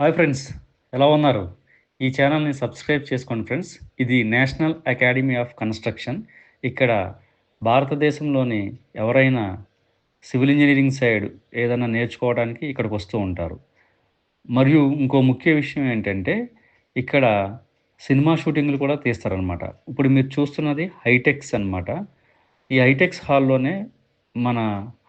Hi friends ఎలా ఉన్నారు? ఈ ఛానల్ని సబ్స్క్రైబ్ చేసుకోండి ఫ్రెండ్స్. ఇది నేషనల్ అకాడమీ ఆఫ్ కన్స్ట్రక్షన్. ఇక్కడ భారతదేశంలోని ఎవరైనా సివిల్ ఇంజనీరింగ్ సైడ్ ఏదైనా నేర్చుకోవడానికి ఇక్కడికి వస్తూ ఉంటారు. మరియు ఇంకో ముఖ్య విషయం ఏంటంటే ఇక్కడ సినిమా షూటింగ్లు కూడా తీస్తారనమాట ఇప్పుడు మీరు చూస్తున్నది హైటెక్స్ అనమాట ఈ హైటెక్స్ హాల్లోనే మన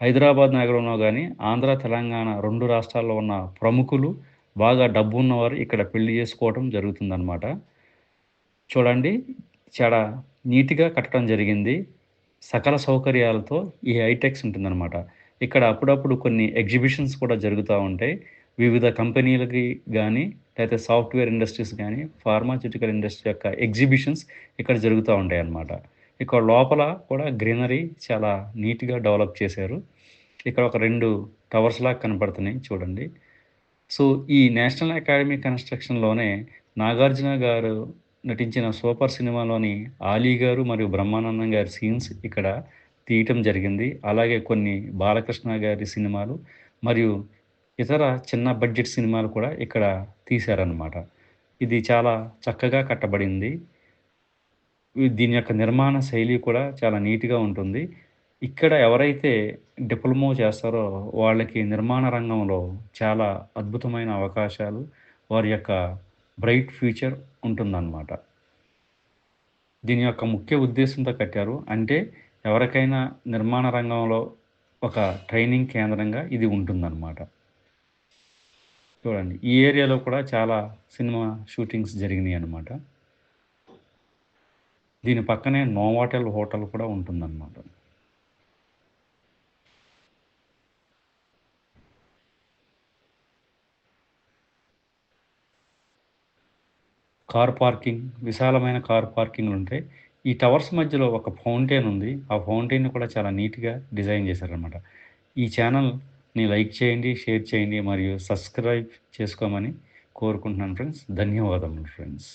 హైదరాబాద్ నగరంలో కానీ ఆంధ్ర తెలంగాణ రెండు రాష్ట్రాల్లో ఉన్న ప్రముఖులు బాగా డబ్బు ఉన్నవారు ఇక్కడ పెళ్ళి చేసుకోవడం జరుగుతుందన్నమాట. చూడండి చాలా నీట్గా కట్టడం జరిగింది. సకల సౌకర్యాలతో ఈ హైటెక్స్ ఉంటుందన్నమాట. ఇక్కడ అప్పుడప్పుడు కొన్ని ఎగ్జిబిషన్స్ కూడా జరుగుతూ ఉంటాయి. వివిధ కంపెనీలకి కానీ లేకపోతే సాఫ్ట్వేర్ ఇండస్ట్రీస్ కానీ ఫార్మాస్యూటికల్ ఇండస్ట్రీ యొక్క ఎగ్జిబిషన్స్ ఇక్కడ జరుగుతూ ఉంటాయి అన్నమాట ఇక్కడ లోపల కూడా గ్రీనరీ చాలా నీట్గా డెవలప్ చేశారు. ఇక్కడ ఒక రెండు టవర్స్ లాగా కనపడుతున్నాయి చూడండి. సో ఈ నేషనల్ అకాడమీ కన్స్ట్రక్షన్లోనే నాగార్జున గారు నటించిన సూపర్ సినిమాలోని ఆలీ గారు మరియు బ్రహ్మానందం గారి సీన్స్ ఇక్కడ తీయటం జరిగింది. అలాగే కొన్ని బాలకృష్ణ గారి సినిమాలు మరియు ఇతర చిన్న బడ్జెట్ సినిమాలు కూడా ఇక్కడ తీశారనమాట ఇది చాలా చక్కగా కట్టబడింది. దీని యొక్క నిర్మాణ శైలి కూడా చాలా నీట్గా ఉంటుంది. ఇక్కడ ఎవరైతే డిప్లొమో చేస్తారో వాళ్ళకి నిర్మాణ రంగంలో చాలా అద్భుతమైన అవకాశాలు వారి యొక్క బ్రైట్ ఫ్యూచర్ ఉంటుందన్నమాట. దీని యొక్క ముఖ్య ఉద్దేశంతో కట్టారు. అంటే ఎవరికైనా నిర్మాణ రంగంలో ఒక ట్రైనింగ్ కేంద్రంగా ఇది ఉంటుందన్నమాట. చూడండి ఈ ఏరియాలో కూడా చాలా సినిమా షూటింగ్స్ జరిగినాయి అన్నమాట దీని పక్కనే నోవాటెల్ హోటల్ కూడా ఉంటుందన్నమాట. కార్ పార్కింగ్ విశాలమైన కార్ పార్కింగ్లు ఉంటాయి ఈ టవర్స్ మధ్యలో ఒక ఫౌంటైన్ ఉంది. ఆ ఫౌంటైన్ కూడా చాలా నీట్గా డిజైన్ చేశారనమాట ఈ ఛానల్ని లైక్ చేయండి షేర్ చేయండి మరియు సబ్స్క్రైబ్ చేసుకోమని కోరుకుంటున్నాను ఫ్రెండ్స్. ధన్యవాదములు ఫ్రెండ్స్.